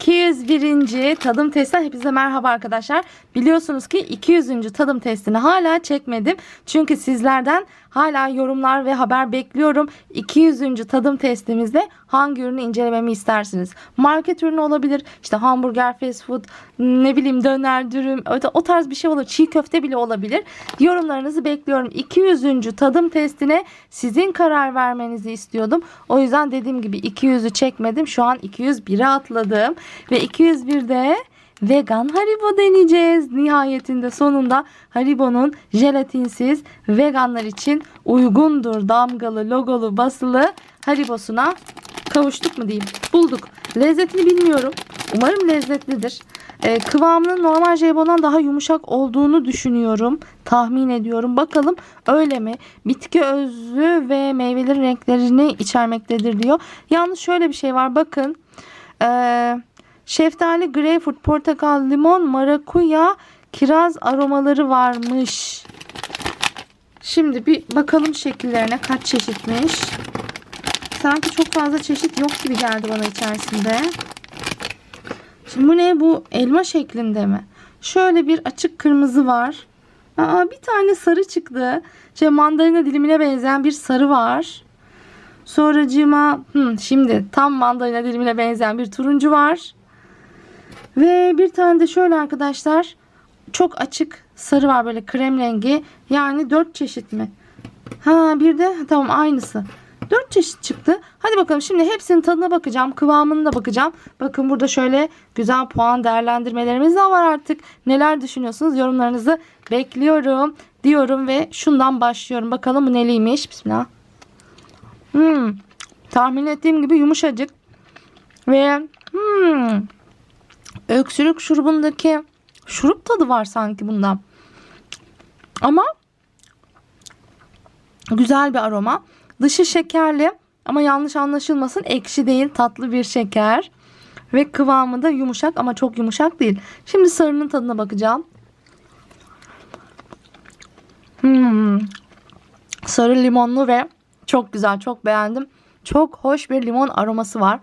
201. tadım testinden hepinize merhaba arkadaşlar. Biliyorsunuz ki 200. tadım testini hala çekmedim. Çünkü sizlerden hala yorumlar ve haber bekliyorum. 200. tadım testimizde hangi ürünü incelememi istersiniz? Market ürünü olabilir. İşte hamburger, fast food, ne bileyim döner, dürüm, o tarz bir şey olur. Çiğ köfte bile olabilir. Yorumlarınızı bekliyorum. 200. tadım testine sizin karar vermenizi istiyordum. O yüzden dediğim gibi 200'ü çekmedim. Şu an 201'e atladım. Ve 201'de vegan Haribo deneyeceğiz. Nihayetinde sonunda Haribo'nun jelatinsiz veganlar için uygundur damgalı logolu basılı Haribo'suna kavuştuk mu diyeyim. Bulduk. Lezzetini bilmiyorum. Umarım lezzetlidir. Ee, kıvamının normal jelibondan daha yumuşak olduğunu düşünüyorum. Tahmin ediyorum. Bakalım öyle mi? Bitki özlü ve meyvelerin renklerini içermektedir diyor. Yalnız şöyle bir şey var. Bakın. Ee, şeftali, greyfurt, portakal, limon, marakuya, kiraz aromaları varmış. Şimdi bir bakalım şekillerine kaç çeşitmiş. Sanki çok fazla çeşit yok gibi geldi bana içerisinde. Şimdi bu ne? Bu elma şeklinde mi? Şöyle bir açık kırmızı var. Aa, bir tane sarı çıktı. Şey, mandalina dilimine benzeyen bir sarı var. Sonracığıma hmm, şimdi tam mandalina dilimine benzeyen bir turuncu var. Ve bir tane de şöyle arkadaşlar çok açık sarı var böyle krem rengi. Yani dört çeşit mi? Ha bir de tamam aynısı. Dört çeşit çıktı. Hadi bakalım şimdi hepsinin tadına bakacağım. Kıvamına da bakacağım. Bakın burada şöyle güzel puan değerlendirmelerimiz de var artık. Neler düşünüyorsunuz? Yorumlarınızı bekliyorum diyorum ve şundan başlıyorum. Bakalım bu neliymiş. Bismillah. Hmm, tahmin ettiğim gibi yumuşacık. Ve hmm, öksürük şurubundaki şurup tadı var sanki bundan. Ama güzel bir aroma. Dışı şekerli ama yanlış anlaşılmasın ekşi değil tatlı bir şeker. Ve kıvamı da yumuşak ama çok yumuşak değil. Şimdi sarının tadına bakacağım. Hmm. Sarı limonlu ve çok güzel çok beğendim. Çok hoş bir limon aroması var.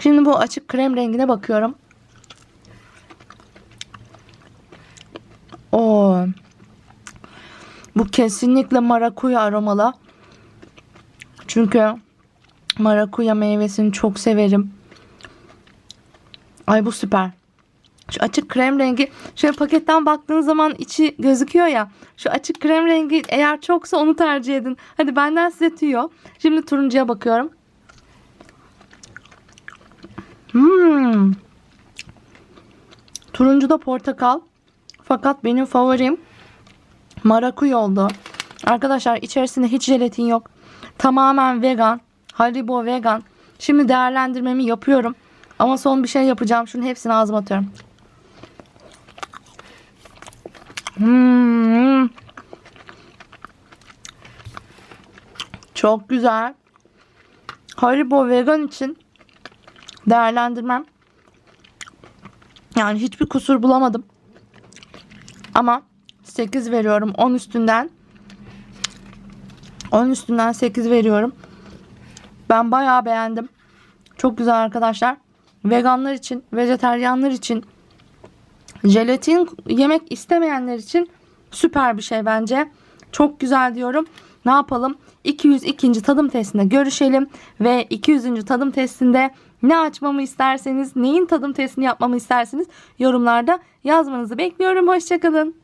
Şimdi bu açık krem rengine bakıyorum. Oo. Bu kesinlikle marakuya aromalı. Çünkü marakuya meyvesini çok severim. Ay bu süper. Şu açık krem rengi şöyle paketten baktığınız zaman içi gözüküyor ya. Şu açık krem rengi eğer çoksa onu tercih edin. Hadi benden size tüyo. Şimdi turuncuya bakıyorum. Hmm. Turuncu da portakal. Fakat benim favorim marakuya oldu. Arkadaşlar içerisinde hiç jelatin yok. Tamamen vegan. Haribo vegan. Şimdi değerlendirmemi yapıyorum. Ama son bir şey yapacağım. Şunun hepsini ağzıma atıyorum. Hmm. Çok güzel. Haribo vegan için değerlendirmem. Yani hiçbir kusur bulamadım. Ama 8 veriyorum 10 üstünden. 10 üstünden 8 veriyorum. Ben bayağı beğendim. Çok güzel arkadaşlar. Veganlar için, vejeteryanlar için, jelatin yemek istemeyenler için süper bir şey bence. Çok güzel diyorum. Ne yapalım? 202. tadım testinde görüşelim ve 200. tadım testinde ne açmamı isterseniz, neyin tadım testini yapmamı isterseniz yorumlarda yazmanızı bekliyorum. Hoşçakalın.